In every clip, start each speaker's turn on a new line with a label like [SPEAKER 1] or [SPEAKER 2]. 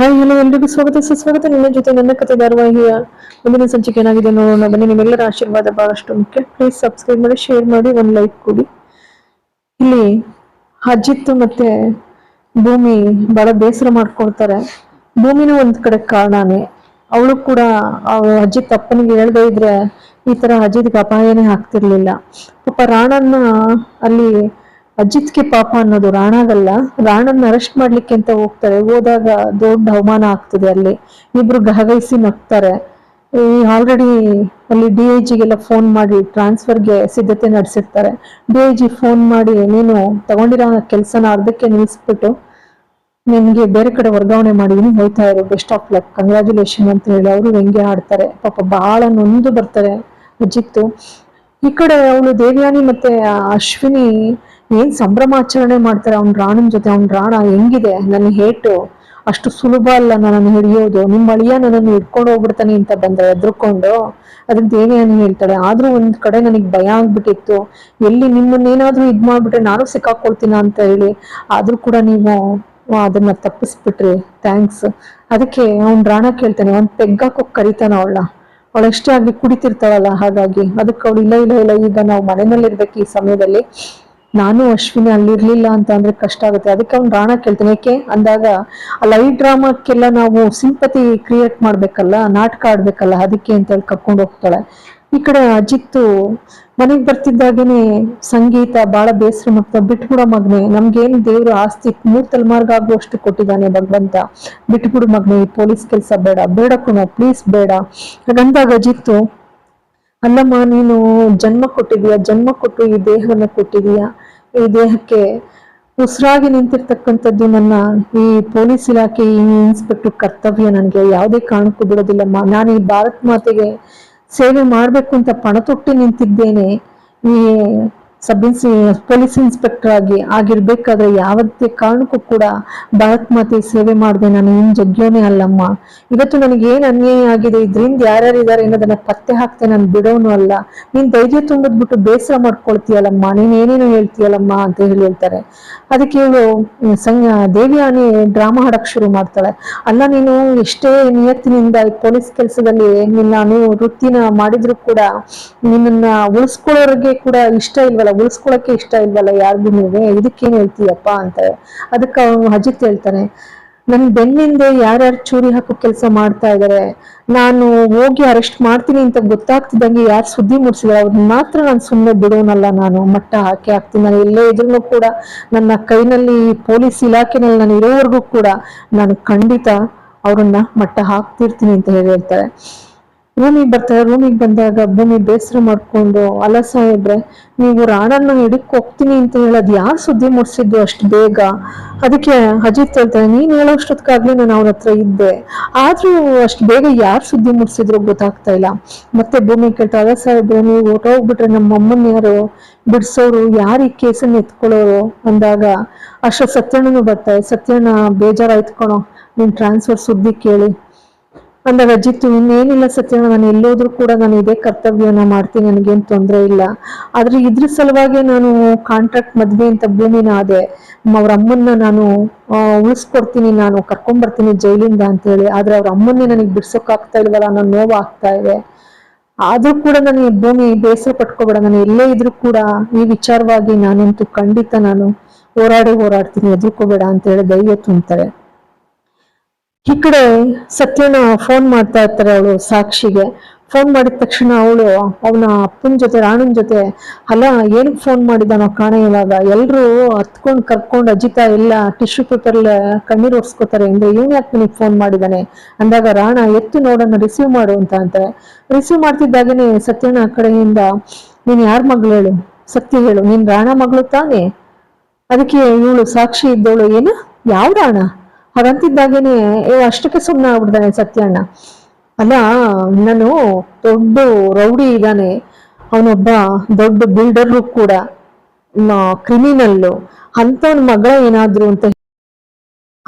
[SPEAKER 1] Hi, hello, ಎಲ್ರಿಗೂ ಸ್ವಾಗತ ಸುಸ್ವಾಗತ ನಿಮ್ಮ ಜೊತೆ ನನ್ನ ಕತೆ ಧಾರಾವಾಹಿಯ ಮುಂದಿನ ಸಂಚಿಕೆ ಏನಾಗಿದೆ ನೋಡೋಣ. ಬನ್ನಿ, ನಿಮ್ಮೆಲ್ಲರ ಆಶೀರ್ವಾದ ಬಹಳಷ್ಟು ಮುಖ್ಯ. ಪ್ಲೀಸ್ ಸಬ್ಸ್ಕ್ರೈಬ್ ಮಾಡಿ ಶೇರ್ ಮಾಡಿ, ಒಂದು ಲೈಕ್ ಕೊಡಿ. ಇಲ್ಲಿ ಅಜಿತ್ ಮತ್ತೆ ಭೂಮಿ ಬಹಳ ಬೇಸರ ಮಾಡ್ಕೊಳ್ತಾರೆ. ಭೂಮಿನೂ ಒಂದ್ ಕಡೆ ಕಾರಣನೇ. ಅವಳು ಕೂಡ ಅವ ಅಜ್ಜಿ ತಪ್ಪನಿಗೆ ಹೇಳದೆ ಇದ್ರೆ ಈ ತರ ಅಜಿತ್ಗೆ ಅಪಾಯನೇ ಆಗ್ತಿರ್ಲಿಲ್ಲ. ಪಾಪ ರಾಣನ್ನ ಅಲ್ಲಿ ಅಜಿತ್ಗೆ ಪಾಪ ಅನ್ನೋದು ರಾಣಾಗಲ್ಲ ರಾಣನ್ನ ಅರೆಸ್ಟ್ ಮಾಡ್ಲಿಕ್ಕೆ ಅಂತ ಹೋಗ್ತಾರೆ. ಹೋದಾಗ ದೊಡ್ಡ ಅವಮಾನ ಆಗ್ತದೆ ಅಲ್ಲಿ. ಇಬ್ರು ಗಹಗೈಸಿ ನಗ್ತಾರೆ. ಆಲ್ರೆಡಿ ಅಲ್ಲಿ ಡಿ ಐ ಜಿಗೆಲ್ಲ ಫೋನ್ ಮಾಡಿ ಟ್ರಾನ್ಸ್ಫರ್ಗೆ ಸಿದ್ಧತೆ ನಡೆಸಿರ್ತಾರೆ. ಡಿ ಐ ಜಿ ಫೋನ್ ಮಾಡಿ, ನೀನು ತಗೊಂಡಿರೋ ಕೆಲಸನ ಅರ್ಧಕ್ಕೆ ನಿಲ್ಲಿಸ್ಬಿಟ್ಟು ನಿಮಗೆ ಬೇರೆ ಕಡೆ ವರ್ಗಾವಣೆ ಮಾಡಿದೀನಿ ಹೋಯ್ತಾ ಇರು. Best of luck. ಕಂಗ್ರ್ಯಾಚುಲೇಷನ್ ಅಂತ ಹೇಳಿ ಅವರು ವ್ಯಂಗ್ಯ ಆಡ್ತಾರೆ ಪಾಪ ಬಹಳ ನೊಂದು ಬರ್ತಾರೆ ಅಜಿತ್ತು. ಈ ಕಡೆ ಅವಳು ದೇವ್ಯಾನಿ ಮತ್ತೆ ಅಶ್ವಿನಿ ಏನ್ ಸಂಭ್ರಮಾಚರಣೆ ಮಾಡ್ತಾರೆ? ಅವ್ನ ರಾಣನ್ ಜೊತೆ, ಅವ್ನ ರಾಣ ಹೆಂಗಿದೆ? ನನ್ನ ಹೇಟು, ಅಷ್ಟು ಸುಲಭ ಅಲ್ಲ ನನ್ನನ್ನು ಹಿಡಿಯೋದು. ನಿಮ್ಮ ಅಳಿಯ ನನ್ನನ್ನು ಹಿಡ್ಕೊಂಡು ಹೋಗ್ಬಿಡ್ತಾನೆ ಅಂತ ಬಂದ್ರೆ ಎದ್ರುಕೊಂಡು ಅದಕ್ಕೆ ದೇವಿಯನ್ನು ಹೇಳ್ತಾಳೆ, ಆದ್ರೂ ಒಂದ್ ಕಡೆ ನನಗೆ ಭಯ ಆಗ್ಬಿಟ್ಟಿತ್ತು. ಎಲ್ಲಿ ನಿಮ್ಮನ್ನೇನಾದ್ರೂ ಇದ್ ಮಾಡ್ಬಿಟ್ರೆ ನಾನು ಸಿಕ್ಕಾಕೊಳ್ತೀನ ಅಂತ ಹೇಳಿ, ಆದ್ರೂ ಕೂಡ ನೀವು ಅದನ್ನ ತಪ್ಪಿಸ್ಬಿಟ್ರಿ, ಥ್ಯಾಂಕ್ಸ್. ಅದಕ್ಕೆ ಅವ್ನ್ ರಾಣ ಕೇಳ್ತಾನೆ ಒಂದ್ ಪೆಗ್ಗಾಕೋಕ್ ಕರಿತಾನ ಅವಳ. ಅವಳು ಎಷ್ಟೇ ಆಗ್ಲಿ ಕುಡಿತಿರ್ತಾಳಲ್ಲ, ಹಾಗಾಗಿ. ಅದಕ್ಕೆ ಅವಳು ಇಲ್ಲ ಇಲ್ಲ ಇಲ್ಲ, ಈಗ ನಾವು ಮನೆಯಲ್ಲಿರ್ಬೇಕು ಈ ಸಮಯದಲ್ಲಿ. ನಾನು ಅಶ್ವಿನಿ ಅಲ್ಲಿರ್ಲಿಲ್ಲ ಅಂತ ಅಂದ್ರೆ ಕಷ್ಟ ಆಗುತ್ತೆ. ಅದಕ್ಕೆ ಅವ್ನು ರಾಣ ಕೇಳ್ತಾನೆ ಯಾಕೆ ಅಂದಾಗ, ಆ ಲೈವ್ ಡ್ರಾಮಾಕ್ಕೆಲ್ಲ ನಾವು ಸಿಂಪತಿ ಕ್ರಿಯೇಟ್ ಮಾಡ್ಬೇಕಲ್ಲ, ನಾಟಕ ಆಡ್ಬೇಕಲ್ಲ, ಅದಕ್ಕೆ ಅಂತ ಹೇಳಿ ಕರ್ಕೊಂಡು ಹೋಗ್ತಾಳೆ. ಈ ಕಡೆ ಅಜಿತ್ತು ಮನೆಗೆ ಬರ್ತಿದ್ದಾಗೇನೆ ಸಂಗೀತ ಬಹಳ ಬೇಸರ ಮಾಡ್ತಾ ಬಿಟ್ಬಿಡೋ ಮಗ್ನೆ, ನಮ್ಗೇನು ದೇವ್ರು ಆಸ್ತಿ ಮೂರ್ ತಲೆಮಾರ್ಗ ಆಗುವಷ್ಟು ಕೊಟ್ಟಿದ್ದಾನೆ ಭಗವಂತ. ಬಿಟ್ಬಿಡು ಮಗ್ನೆ, ಈ ಪೊಲೀಸ್ ಕೆಲಸ ಬೇಡ ಬೇಡ ಕುಣ ಪ್ಲೀಸ್ ಬೇಡ. ಹಾಗಂದಾಗ ಅಜಿತ್ತು ಅಲ್ಲಮ್ಮ, ನೀನು ಜನ್ಮ ಕೊಟ್ಟಿದೀಯ, ಜನ್ಮ ಕೊಟ್ಟು ಈ ದೇಹವನ್ನು ಕೊಟ್ಟಿದೀಯ. ಈ ದೇಹಕ್ಕೆ ಉಸಿರಾಗಿ ನಿಂತಿರ್ತಕ್ಕಂಥದ್ದು ನನ್ನ, ಈ ಪೊಲೀಸ್ ಇಲಾಖೆ, ಈ ಇನ್ಸ್ಪೆಕ್ಟರ್ ಕರ್ತವ್ಯ ನನಗೆ ಯಾವುದೇ ಕಾರಣಕ್ಕೂ ಬಿಡೋದಿಲ್ಲಮ್ಮ. ನಾನು ಈ ಭಾರತ್ ಮಾತೆಗೆ ಸೇವೆ ಮಾಡಬೇಕು ಅಂತ ಪಣ ತೊಟ್ಟಿ ನಿಂತಿದ್ದೇನೆ. ಈ ಸಬ್ ಇನ್ಸ್, ಪೊಲೀಸ್ ಇನ್ಸ್ಪೆಕ್ಟರ್ ಆಗಿ, ಆಗಿರ್ಬೇಕಾದ್ರೆ ಯಾವತ್ತೇ ಕಾರಣಕ್ಕೂ ಕೂಡ ಭಾರತ್ ಮಾತೆ ಸೇವೆ ಮಾಡಿದೆ ನಾನು ಏನು ಜಗ್ಯೋನೇ ಅಲ್ಲಮ್ಮ. ಇವತ್ತು ನನಗೆ ಏನ್ ಅನ್ಯಾಯ ಆಗಿದೆ, ಇದ್ರಿಂದ ಯಾರ್ಯಾರು ಇದಾರೆ ಅನ್ನೋದನ್ನ ಪತ್ತೆ ಹಾಕ್ತೆ ನಾನು ಬಿಡೋನು ಅಲ್ಲ. ನೀನ್ ಧೈರ್ಯ ತುಂಬಿದ್ಬಿಟ್ಟು ಬೇಸರ ಮಾಡ್ಕೊಳ್ತೀಯಲ್ಲಮ್ಮ, ನೀನ್ ಏನೇನು ಹೇಳ್ತೀಯಲ್ಲಮ್ಮ ಅಂತ ಹೇಳಿ ಹೇಳ್ತಾರೆ. ಅದಕ್ಕೆ ಇವಳು ಸಂಗ ದೇವಿಯಾನಿ ಡ್ರಾಮಾ ಹಾಡಕ್ ಶುರು ಮಾಡ್ತಾಳೆ. ಅಲ್ಲ ನೀನು ಎಷ್ಟೇ ನಿಯತ್ತಿನಿಂದ ಪೊಲೀಸ್ ಕೆಲಸದಲ್ಲಿ ನಾನು ವೃತ್ತಿನ ಮಾಡಿದ್ರು ಕೂಡ ನಿನ್ನನ್ನ ಉಳಿಸ್ಕೊಳ್ಳೋರಿಗೆ ಕೂಡ ಇಷ್ಟ ಇಲ್ವಲ್ಲ ಉಳಿಸ್ಕೊಳಕ್ಕೆ ಇಷ್ಟ ಇಲ್ವಲ್ಲ, ಯಾರಿಗೂ ನೀವೇ? ಇದಕ್ಕೇನು ಹೇಳ್ತೀಯಪ್ಪ ಅಂತ ಅದಕ್ಕೆ ಅವನು ಅಜಿತ್ ಹೇಳ್ತಾನೆ, ನನ್ ಬೆನ್ನಿಂದೆ ಯಾರ್ಯಾರು ಚೂರಿ ಹಾಕೋ ಕೆಲಸ ಮಾಡ್ತಾ ಇದಾರೆ, ನಾನು ಹೋಗಿ ಅರೆಸ್ಟ್ ಮಾಡ್ತೀನಿ ಅಂತ ಗೊತ್ತಾಗ್ತಿದ್ದಂಗೆ ಯಾರು ಸುದ್ದಿ ಮೂಡಿಸಿದಾರೆ ಅವ್ರನ್ನ ಮಾತ್ರ ನಾನು ಸುಮ್ಮನೆ ಬಿಡೋನಲ್ಲ ನಾನು, ಮಟ್ಟ ಹಾಕಿ ಹಾಕ್ತೀನಿ. ನಾನು ಎಲ್ಲೇ ಇದ್ರೂ ಕೂಡ ನನ್ನ ಕೈನಲ್ಲಿ ಪೊಲೀಸ್ ಇಲಾಖೆನಲ್ಲಿ ನಾನು ಇರೋವರೆಗೂ ಕೂಡ ನಾನು ಖಂಡಿತ ಅವರನ್ನ ಮಟ್ಟ ಹಾಕ್ತಿರ್ತೀನಿ ಅಂತ ಹೇಳಿ ಹೇಳ್ತಾರೆ. ರೂಮಿಗೆ ಬರ್ತಾರೆ ರೂಮಿಗೆ ಬಂದಾಗ ಭೂಮಿ ಬೇಸರ ಮಾಡ್ಕೊಂಡು, ಅಲಸ ಇದ್ರೆ ನೀವು ರಾಣನ್ನ ಹಿಡಕ್ ಹೋಗ್ತೀನಿ ಅಂತ ಹೇಳೋದು ಯಾರು ಸುದ್ದಿ ಮೂಡಿಸಿದ್ದು ಅಷ್ಟು ಬೇಗ? ಅದಕ್ಕೆ ಅಜಿತ್ ಹೇಳ್ತಾರೆ ನೀನ್ ಹೇಳೋಷ್ಟೊತ್ಕಾಗ್ಲಿ ನಾನು ಅವನ ಹತ್ರ ಇದ್ದೆ. ಆದ್ರೂ ಅಷ್ಟು ಬೇಗ ಯಾರು ಸುದ್ದಿ ಮೂಡಿಸಿದ್ರು ಗೊತ್ತಾಗ್ತಾ ಇಲ್ಲ. ಮತ್ತೆ ಭೂಮಿ ಕೇಳ್ತಾ ಅಲಸ ಇದ್ರೆ ನೀವು ಹೊಟ್ಟೋಗ್ಬಿಟ್ರೆ ನಮ್ಮ ಅಮ್ಮನ ಯಾರು? ಬಿಡ್ಸೋರು, ಯಾರು ಈ ಕೇಸನ್ನ ಎತ್ಕೊಳ್ಳೋರು? ಅಂದಾಗ ಅಷ್ಟು ಸತ್ಯಣ್ಣನು ಬರ್ತಾ ಸತ್ಯಣ್ಣ ಬೇಜಾರಾಯ್ತು ಕಣೋ, ನಿನ್ ಟ್ರಾನ್ಸ್ಫರ್ ಸುದ್ದಿ ಕೇಳಿ. ಅಂದಾಗ ಅಜಿತ್ತು ಇನ್ನೇನಿಲ್ಲ ಸತ್ಯ, ನಾನು ಎಲ್ಲೋದ್ರೂ ಕೂಡ ನಾನು ಇದೇ ಕರ್ತವ್ಯನ ಮಾಡ್ತೀನಿ, ನನಗೇನು ತೊಂದರೆ ಇಲ್ಲ. ಆದ್ರೆ ಇದ್ರ ಸಲುವಾಗಿ ನಾನು ಕಾಂಟ್ರಾಕ್ಟ್ ಮದ್ವೆ ಅಂತ ಭೂಮಿನ ಆದೆ, ಅವ್ರ ಅಮ್ಮನ್ನ ನಾನು ಉಳಿಸ್ಕೊಡ್ತೀನಿ, ನಾನು ಕರ್ಕೊಂಡ್ಬರ್ತೀನಿ ಜೈಲಿಂದ ಅಂತ ಹೇಳಿ ಆದ್ರೆ ಅವ್ರ ಅಮ್ಮನ್ನೇ ನನಗೆ ಬಿಡ್ಸೋಕ್ ಆಗ್ತಾ ಇಲ್ವಲ್ಲ, ಅನ್ನೋ ನೋವು ಆಗ್ತಾ ಇದೆ. ಆದ್ರೂ ಕೂಡ ನನಗೆ ಭೂಮಿ ಬೇಸರ ಪಟ್ಕೋಬೇಡ, ನಾನು ಎಲ್ಲೇ ಇದ್ರೂ ಕೂಡ ಈ ವಿಚಾರವಾಗಿ ನಾನಂತೂ ಖಂಡಿತ ನಾನು ಹೋರಾಡಿ ಹೋರಾಡ್ತೀನಿ ಎದುರ್ಕೋಬೇಡ ಅಂತ ಹೇಳಿ ದೈವ ತುಂಬ್ತಾರೆ. ಈ ಕಡೆ ಸತ್ಯನ ಫೋನ್ ಮಾಡ್ತಾ ಇರ್ತಾರೆ ಅವಳು ಸಾಕ್ಷಿಗೆ. ಫೋನ್ ಮಾಡಿದ ತಕ್ಷಣ ಅವಳು, ಅವನ ಅಪ್ಪನ ಜೊತೆ, ರಾಣನ್ ಜೊತೆ, ಅಲ್ಲ ಏನಕ್ಕೆ ಫೋನ್ ಮಾಡಿದಾನೋ ಕಾಣ ಇವಾಗ ಎಲ್ಲರೂ ಹತ್ಕೊಂಡು ಕರ್ಕೊಂಡು ಅಜಿತ ಎಲ್ಲ ಟಿಶ್ಯೂ ಪೇಪರ್ ಕಣ್ಣೀರು ಒರ್ಸ್ಕೋತಾರೆ, ಅಂದ್ರೆ ಇವನ್ ಯಾಕೆ ನನಗೆ ಫೋನ್ ಮಾಡಿದಾನೆ? ಅಂದಾಗ, ರಾಣ, ಎತ್ತು ನೋಡೋಣ ರಿಸೀವ್ ಮಾಡು ಅಂತ ಅಂತಾರೆ ರಿಸೀವ್ ಮಾಡ್ತಿದ್ದಾಗೇನೆ ಸತ್ಯನ ಆ ಕಡೆಯಿಂದ, ನೀನ್ ಯಾರ ಮಗಳು ಹೇಳು? ಸತ್ಯ ಹೇಳು, ನೀನ್ ರಾಣ ಮಗಳು ತಾನೆ? ಅದಕ್ಕೆ ಇವಳು ಸಾಕ್ಷಿ ಇದ್ದವಳು, ಏನು? ಯಾವ ರಾಣ? ಹಾಗಂತಿದ್ದಾಗೇನೆ ಏ, ಅಷ್ಟಕ್ಕೆ ಸುಮ್ಮನೆ ಆಗ್ಬಿಡ್ತಾನೆ ಸತ್ಯಣ್ಣ. ಅಲ್ಲ ನಾನು ದೊಡ್ಡ ರೌಡಿ ಇದ್ದಾನೆ ಅವನೊಬ್ಬ ದೊಡ್ಡ ಬಿಲ್ಡರ್ ಕೂಡ ಕ್ರಿಮಿನಲ್ಲು. ಅಂಥವನ್ ಮಗ ಏನಾದ್ರು ಅಂತ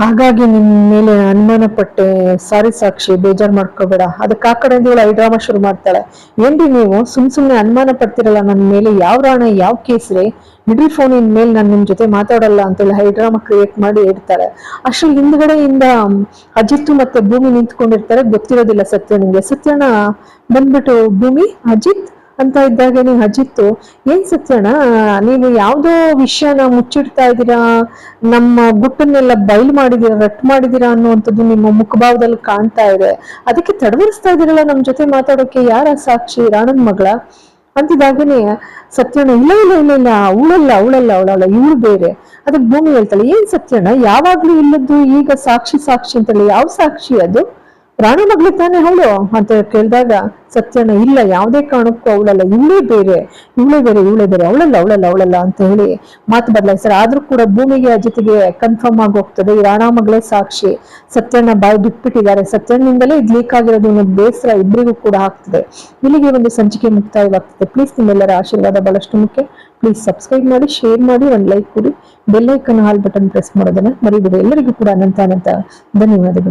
[SPEAKER 1] ಹಾಗಾಗಿ ನಿಮ್ ಮೇಲೆ ಅನುಮಾನ ಪಟ್ಟೆ, ಸಾರಿ ಸಾಕ್ಷಿ, ಬೇಜಾರ್ ಮಾಡ್ಕೋಬೇಡ. ಅದಕ್ಕೆ ಆ ಕಡೆ ಐ ಡ್ರಾಮಾ ಶುರು ಮಾಡ್ತಾಳೆ. ಏನ್ರಿ ನೀವು? ಸುಮ್ ಸುಮ್ನೆ ಅನುಮಾನ ಪಡ್ತಿರಲ್ಲ ನನ್ನ ಮೇಲೆ? ಯಾವ ರಾಣ, ಯಾವ ಕೇಸ್ರಿ? ಫೋನ್ ಇನ್ ಮೇಲೆ, ನಾನು ನಿಮ್ ಜೊತೆ ಮಾತಾಡಲ್ಲ ಅಂತೇಳಿ ಹೈಡ್ರಾಮಾ ಕ್ರಿಯೇಟ್ ಮಾಡಿ ಇಡ್ತಾರೆ ಅಷ್ಟು ಹಿಂದ್ಗಡೆಯಿಂದ ಅಜಿತ್ ಮತ್ತೆ ಭೂಮಿ ನಿಂತ್ಕೊಂಡಿರ್ತಾರೆ. ಗೊತ್ತಿರೋದಿಲ್ಲ ಸತ್ಯ ನಿಮ್ಗೆ. ಸತ್ಯನ ಬಂದ್ಬಿಟ್ಟು, ಭೂಮಿ, ಅಜಿತ್ ಅಂತ ಇದ್ದಾಗೇನೆ ಅಜಿತ್ತು ಏನ್ ಸತ್ಯಣ್ಣ? ನೀವು ಯಾವುದೋ ವಿಷಯನ ಮುಚ್ಚಿಡ್ತಾ ಇದ್ದೀರಾ? ನಮ್ಮ ಗುಟ್ಟನ್ನೆಲ್ಲ ಬಯಲು ಮಾಡಿದೀರಾ, ರಟ್ ಮಾಡಿದೀರಾ ಅನ್ನುವಂಥದ್ದು ನಿಮ್ಮ ಮುಖಭಾವದಲ್ಲಿ ಕಾಣ್ತಾ ಇದೆ. ಅದಕ್ಕೆ ತಡವರಿಸ್ತಾ ಇದೀರಲ್ಲ ನಮ್ಮ ಜೊತೆ ಮಾತಾಡೋಕೆ, ಯಾರ ಸಾಕ್ಷಿ? ರಾಣನ್ ಮಗಳ? ಅಂತಿದ್ದಾಗೇನೆ, ಸತ್ಯಣ್ಣ, ಇಲ್ಲ ಇಲ್ಲ ಇಲ್ಲ ಇಲ್ಲ, ಅವಳಲ್ಲ ಅವಳಲ್ಲ ಅವಳಲ್ಲ, ಇವಳು ಬೇರೆ. ಅದಕ್ಕೆ ಭೂಮಿ ಹೇಳ್ತಾಳೆ, ಏನ್ ಸತ್ಯಣ್ಣ? ಯಾವಾಗ್ಲೂ ಇಲ್ಲದ್ದು ಈಗ ಸಾಕ್ಷಿ ಸಾಕ್ಷಿ ಅಂತೇಳಿ, ಯಾವ ಸಾಕ್ಷಿ ಅದು? ರಾಣ ಮಗಳು ತಾನೇ ಅವಳು ಅಂತ ಕೇಳಿದಾಗ ಸತ್ಯಣ್ಣ, ಇಲ್ಲ, ಯಾವುದೇ ಕಾರಣಕ್ಕೂ ಅವಳಲ್ಲ, ಇವಳೇ ಬೇರೆ ಇವಳೇ ಬೇರೆ ಇವಳೇ ಬೇರೆ, ಅವಳಲ್ಲ ಅವಳಲ್ಲ ಅವಳಲ್ಲ ಅಂತ ಹೇಳಿ ಮಾತು ಬದಲಾಯಿಸ್ತಾರೆ. ಆದ್ರೂ ಕೂಡ ಭೂಮಿಗೆ ಅಜಿತಿಗೆ ಕನ್ಫರ್ಮ್ ಆಗಿ ಹೋಗ್ತದೆ. ಈ ರಾಣ ಮಗಳೇ ಸಾಕ್ಷಿ. ಸತ್ಯಣ್ಣ ಬಾಯಿ ಬಿಟ್ಬಿಟ್ಟಿದ್ದಾರೆ. ಸತ್ಯನಿಂದಲೇ ಇದು ಲೀಕ್ ಆಗಿರೋದು ಅನ್ನೋದು ಬೇಸರ ಇಬ್ಬರಿಗೂ ಕೂಡ ಆಗ್ತದೆ. ಇಲ್ಲಿಗೆ ಒಂದು ಸಂಚಿಕೆ ಮುಕ್ತಾಯವಾಗ್ತದೆ. ಪ್ಲೀಸ್ ನಿಮ್ಮೆಲ್ಲರ ಆಶೀರ್ವಾದ ಬಹಳಷ್ಟು ಮುಖ್ಯ. ಪ್ಲೀಸ್ ಸಬ್ಸ್ಕ್ರೈಬ್ ಮಾಡಿ ಶೇರ್ ಮಾಡಿ, ಒಂದು ಲೈಕ್ ಕೊಡಿ. ಬೆಲ್ಲೈಕನ್ ಹಾಲ್ ಬಟನ್ ಪ್ರೆಸ್ ಮಾಡೋದನ್ನ ಮರಿಬೇಡಿ. ಎಲ್ಲರಿಗೂ ಕೂಡ ಅನಂತ ಅನಂತ ಧನ್ಯವಾದಗಳು.